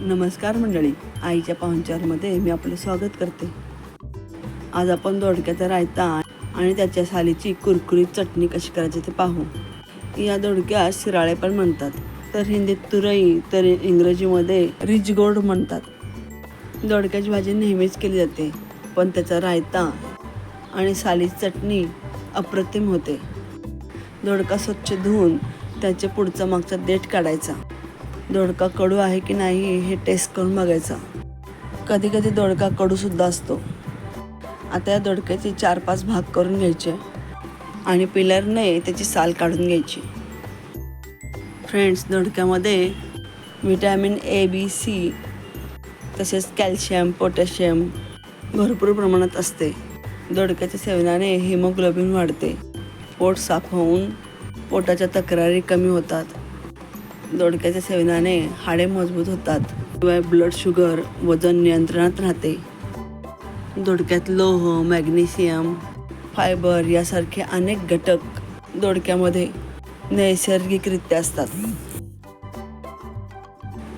नमस्कार मंडळी. आईच्या पाहुणचारमध्ये मी आपलं स्वागत करते. आज आपण दोडक्याचा रायता आणि त्याच्या सालीची कुरकुरीत चटणी कशी करायची ते पाहू. या दोडक्यास शिराळे पण म्हणतात. तर हिंदीत तुरई तर इंग्रजीमध्ये रिजगोड म्हणतात. दोडक्याची भाजी नेहमीच केली जाते पण त्याचा रायता आणि सालीची चटणी अप्रतिम होते. दोडका स्वच्छ धुवून त्याचे पुढचा मागचा देठ काढायचा. दोडका कडू आहे की नाही हे टेस्ट करून बघायचा. कधी कधी दोडका कडूसुद्धा असतो. आता या दोडक्याचे चार पाच भाग करून घ्यायचे आणि पिलरने त्याची साल काढून घ्यायची. फ्रेंड्स दोडक्यामध्ये विटॅमिन ए बी सी तसेच कॅल्शियम पोटॅशियम भरपूर प्रमाणात असते. दोडक्याच्या सेवनाने हिमोग्लोबिन वाढते. पोट साफ होऊन पोटाच्या तक्रारी कमी होतात. दोडक्याच्या सेवनाने हाडे मजबूत होतात. शिवाय ब्लड शुगर वजन नियंत्रणात राहते. दोडक्यात लोह मॅग्नेशियम फायबर यासारखे अनेक घटक दोडक्यामध्ये नैसर्गिकरित्या असतात.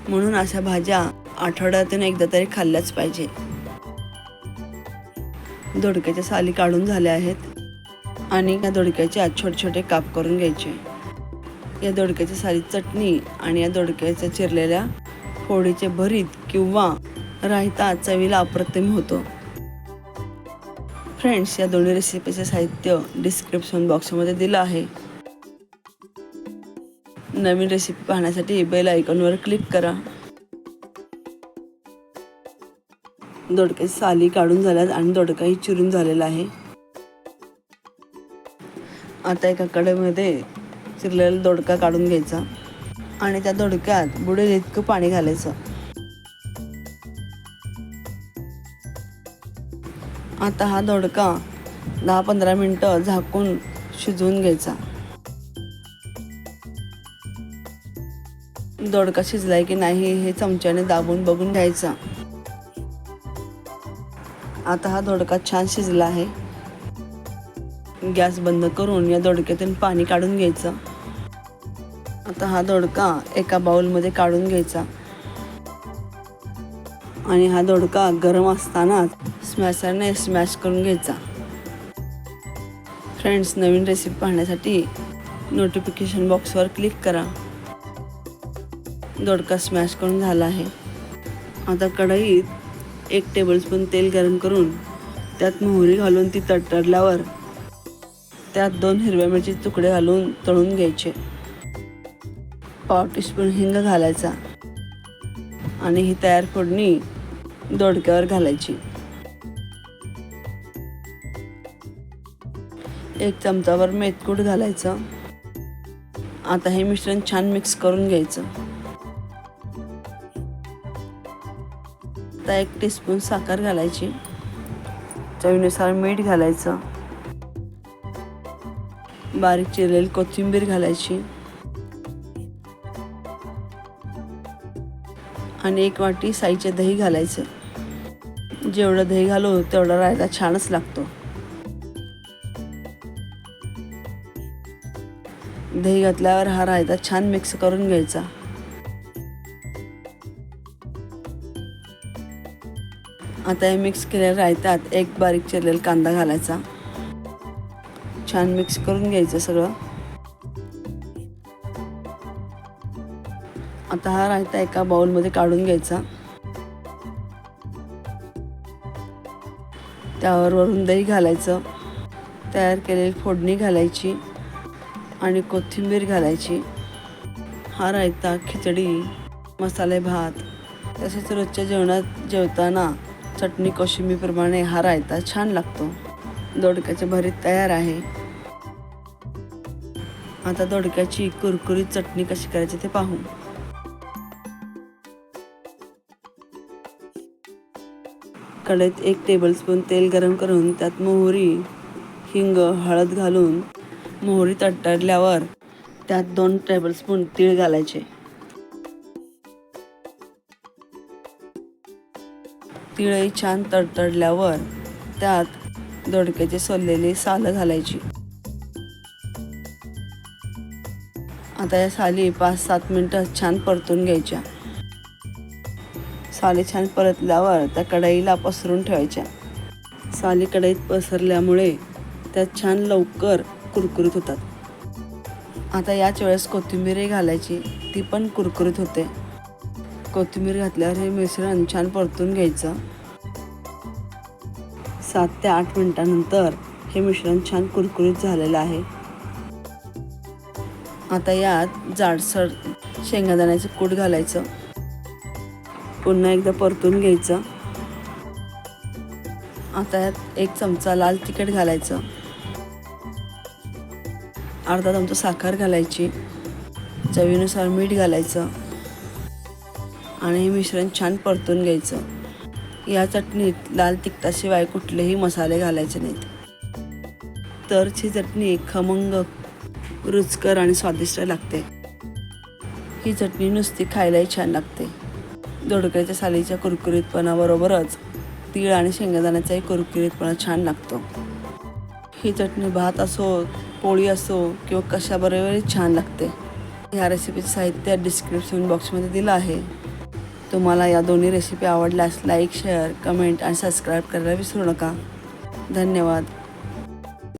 म्हणून अशा भाज्या आठवड्यातून एकदा तरी खाल्ल्याच पाहिजे. दोडक्याच्या साली काढून झाल्या आहेत आणि त्या दोडक्याचे आज छोटे छोटे काप करून घ्यायचे. या दोडक्याच्या साली चटणी आणि या दोडक्याच्या चिरलेल्या फोडीचे भरीत किंवा रायता चवीला अप्रतिम होतो. फ्रेंड्स या दोन्ही रेसिपीचे साहित्य डिस्क्रिप्शन बॉक्समध्ये दिलं आहे. नवीन रेसिपी पाहण्यासाठी बेल आयकॉनवर क्लिक करा. दोडक्याची साली काढून झाल्यात आणि दोडकाही चिरून झालेला आहे. आता एका कडेमध्ये चिरलेला दोडका काढून घ्यायचा आणि त्या दोडक्यात बुडेल इतकं पाणी घालायचं. आता हा दोडका दहा पंधरा मिनटं झाकून शिजवून घ्यायचा. दोडका शिजलाय की नाही हे चमच्याने दाबून बघून घ्यायचा. आता हा दोडका छान शिजला आहे. गॅस बंद करून या दोडक्यातून पाणी काढून घ्यायचं. आता हा दोडका एका बाउलमध्ये काढून घ्यायचा. आणि हा दोडका गरम असतानाच स्मॅशरने स्मॅश करून घ्यायचा. फ्रेंड्स नवीन रेसिपी पाहण्यासाठी नोटिफिकेशन बॉक्सवर क्लिक करा. दोडका स्मॅश करून झाला आहे. आता कढईत एक टेबलस्पून तेल गरम करून त्यात मोहरी घालून ती तडतडल्यावर त्यात दोन हिरव्या मिरची तुकडे घालून तळून घ्यायचे. पाव टीस्पून हिंग घालायचा. आणि ही तयार फोडणी दोडक्यावर घालायची. एक चमचावर मेथकूट घालायचं. आता हे मिश्रण छान मिक्स करून घ्यायचं. आता एक टीस्पून साखर घालायची. चवीनुसार मीठ घालायचं. बारीक चिरलेली कोथिंबीर घालायची. आणि एक वाटी साईचे दही घालायचं. जेवढं दही घालू तेवढा रायता छानच लागतो. दही घातल्यावर हा रायता छान मिक्स करून घ्यायचा. आता हे मिक्स केलेल्या रायतात एक बारीक चिरलेला कांदा घालायचा. छान मिक्स करून घ्यायचं सगळं. आता हा रायता एका बाउलमध्ये काढून घ्यायचा. त्यावर वरून दही घालायचं. तयार केलेली फोडणी घालायची आणि कोथिंबीर घालायची. हा रायता खिचडी मसाले भात तसेच रोजच्या जेवणात जेवताना चटणी कोशिंबीप्रमाणे हा रायता छान लागतो. दोडक्याचे भरीत तयार आहे. आता दोडक्याची कुरकुरीत चटणी कशी करायची ते पाहू. कढईत एक टेबलस्पून तेल गरम करून त्यात मोहरी हिंग हळद घालून मोहरी तडतडल्यावर त्यात दोन टेबलस्पून तीळ घालायचे. तिळही छान तडतडल्यावर त्यात दोडक्याची सोललेली सालं घालायची. आता या साली पाच सात मिनटं छान परतून घ्यायच्या. साली छान परतल्यावर त्या कढईला पसरून ठेवायच्या. साली कढईत पसरल्यामुळे त्यात छान लवकर कुरकुरीत होतात. आता याच वेळेस कोथिंबीरही घालायची ती पण कुरकुरीत होते. कोथिंबीर घातल्यावर हे मिश्रण छान परतून घ्यायचं. सात ते आठ मिनटानंतर हे मिश्रण छान कुरकुरीत झालेलं आहे. आता यात जाडसर शेंगादाण्याचं कूट घालायचं. पुन्हा एकदा परतून घ्यायचं. आता यात एक चमचा लाल तिखट घालायचं. अर्धा चमचा साखर घालायची. चवीनुसार मीठ घालायचं. आणि हे मिश्रण छान परतून घ्यायचं. या चटणीत लाल तिखटाशिवाय कुठलेही मसाले घालायचे नाहीत. तर ही चटणी खमंग रुचकर आणि स्वादिष्ट लागते. ही चटणी नुसती खायलाही छान लागते. दोडक्याच्या सालीच्या कुरकुरीतपणाबरोबरच तीळ आणि शेंगादाण्याचाही कुरकुरीतपणा छान लागतो. ही चटणी भात असो पोळी असो किंवा कशाबरोबरही छान लागते. ह्या रेसिपीचं साहित्य डिस्क्रिप्शन बॉक्समध्ये दिलं आहे. तुम्हाला या दोन्ही रेसिपी आवडल्यास लाईक शेअर कमेंट आणि सबस्क्राईब करायला विसरू नका. धन्यवाद.